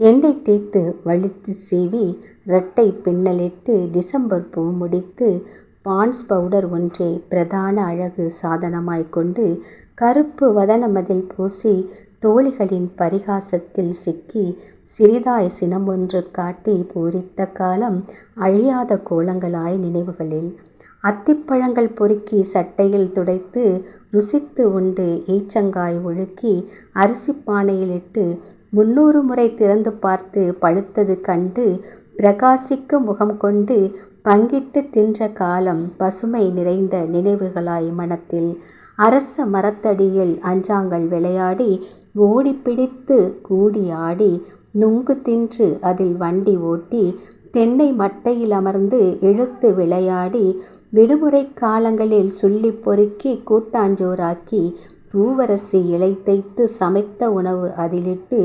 எண்ணெய் தேய்த்து வழித்து சீவி இரட்டை பின்னலிட்டு டிசம்பர் பூ முடித்து பான்ஸ் பவுடர் ஒன்றே பிரதான அழகு சாதனமாய் கொண்டு கருப்பு வதனமதில் பூசி தோழிகளின் பரிகாசத்தில் சிக்கி சிறிதாய் சினம் ஒன்று காட்டி பூரித்த காலம் அழியாத கோலங்களாய் நினைவுகளில். அத்திப்பழங்கள் பொறுக்கி சட்டையில் துடைத்து ருசித்து உண்டு ஈச்சங்காய் ஒழுக்கி அரிசி பானையிலிட்டு முன்னூறு முறை திறந்து பார்த்து பழுத்தது கண்டு பிரகாசிக்கும் முகம் கொண்டு பங்கிட்டு தின்ற காலம் பசுமை நிறைந்த நினைவுகளாய் மனத்தில். அரச மரத்தடியில் அஞ்சாங்கள் விளையாடி ஓடி பிடித்து கூடி ஆடி நுங்கு தின்று அதில் வண்டி ஓட்டி தென்னை மட்டையில் அமர்ந்து இழுத்து விளையாடி விடுமுறை காலங்களில் சொல்லி பொறுக்கி கூட்டாஞ்சோறாக்கி பூவரசி இலை தைத்து சமைத்த உணவு அதிலிட்டு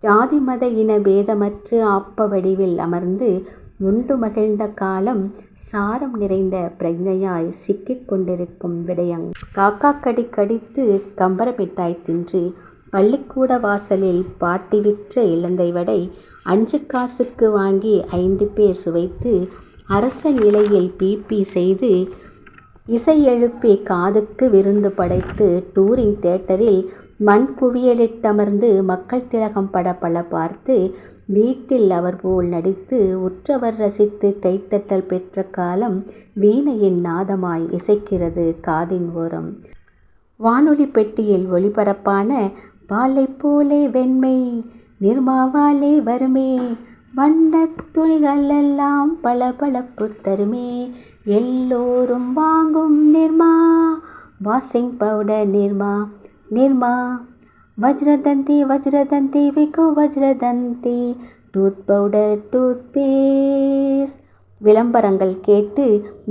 ஜாதி மத இன பேதமற்று ஆப்ப வடிவில் அமர்ந்து உண்டு மகிழ்ந்த காலம் சாரம் நிறைந்த பிரஜையாய் சிக்கிக் கொண்டிருக்கும் விடயங். காக்கா கடி கடித்து கம்பர மிட்டாய் தின்று பள்ளிக்கூட வாசலில் பாட்டி விற்ற இலந்தை வடை அஞ்சு காசுக்கு வாங்கி ஐந்து பேர் சுவைத்து அரச நிலையில் பிபி செய்து இசை எழுப்பி காதுக்கு விருந்து படைத்து டூரிங் தியேட்டரில் மண் குவியலிட்டமர்ந்து மக்கள் திலகம் பட பல பார்த்து வீட்டில் அவர் போல் நடித்து உற்றவர் ரசித்து கைத்தட்டல் பெற்ற காலம் வீணையின் நாதமாய் இசைக்கிறது காதின் ஓரம். வானொலி பெட்டியில் ஒளிபரப்பான பாலைப் போலே வெண்மை நிர்மாவாலே வருமே வண்ணத் துணிகளெல்லாம் பளபளப்பு தருமே எல்லோரும் வாங்கும் washing powder Nirma Nirma. Vajradanti Vajradanti Vicco Vajradanti. Tooth powder toothpaste விளம்பரங்கள் கேட்டு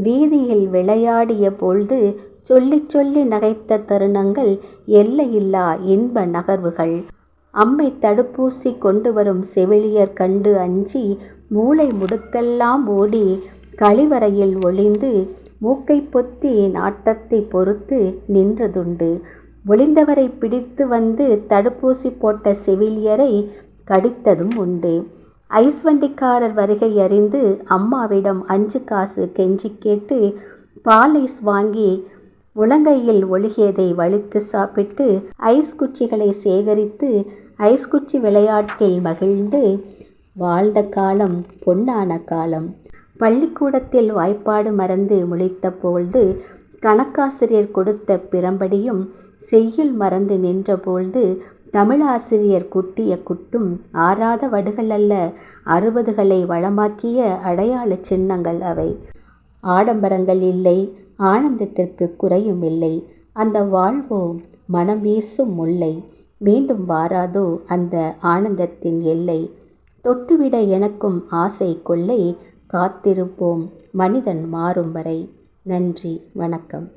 வீதியில் விளையாடிய பொழுது சொல்லி சொல்லி நகைத்த தருணங்கள் எல்லையில்லா இன்ப நகர்வுகள். அம்மை தடுப்பூசி கொண்டு வரும் செவிலியர் கண்டு அஞ்சி மூளை முடுக்கெல்லாம் ஓடி கழிவறையில் ஒளிந்து மூக்கை பொத்தி நாட்டத்தை பொறுத்து நின்றதுண்டு. ஒளிந்தவரை பிடித்து வந்து தடுப்பூசி போட்ட செவிலியரை கடித்ததும் உண்டு. ஐஸ் வண்டிக்காரர் வருகை அறிந்து அம்மாவிடம் அஞ்சு காசு கெஞ்சி கேட்டு பாலைஸ் வாங்கி உலங்கையில் ஒழுகியதை வலித்து சாப்பிட்டு ஐஸ் குச்சிகளை சேகரித்து ஐஸ் குச்சி விளையாட்டில் மகிழ்ந்து வாழ்ந்த காலம் பொன்னான காலம். பள்ளிக்கூடத்தில் வாய்ப்பாடு மறந்து முழித்த பொழுது கணக்காசிரியர் கொடுத்த பிரம்படியும் செய்யுள் மறந்து நின்றபொழுது தமிழாசிரியர் குட்டிய குட்டும் ஆறாத வடுகள் அல்ல அறுபதுகளை வளமாக்கிய அடையாள சின்னங்கள் அவை. ஆடம்பரங்கள் இல்லை ஆனந்தத்திற்கு குறையும் இல்லை அந்த வாழ்வோ மனம் வீசும் முல்லை மீண்டும் வாராதோ அந்த ஆனந்தத்தின் எல்லை. தொட்டுவிட எனக்கும் ஆசை கொள்ளை காத்திருப்போம். மனிதன் மாறும் வரை. நன்றி. வணக்கம்.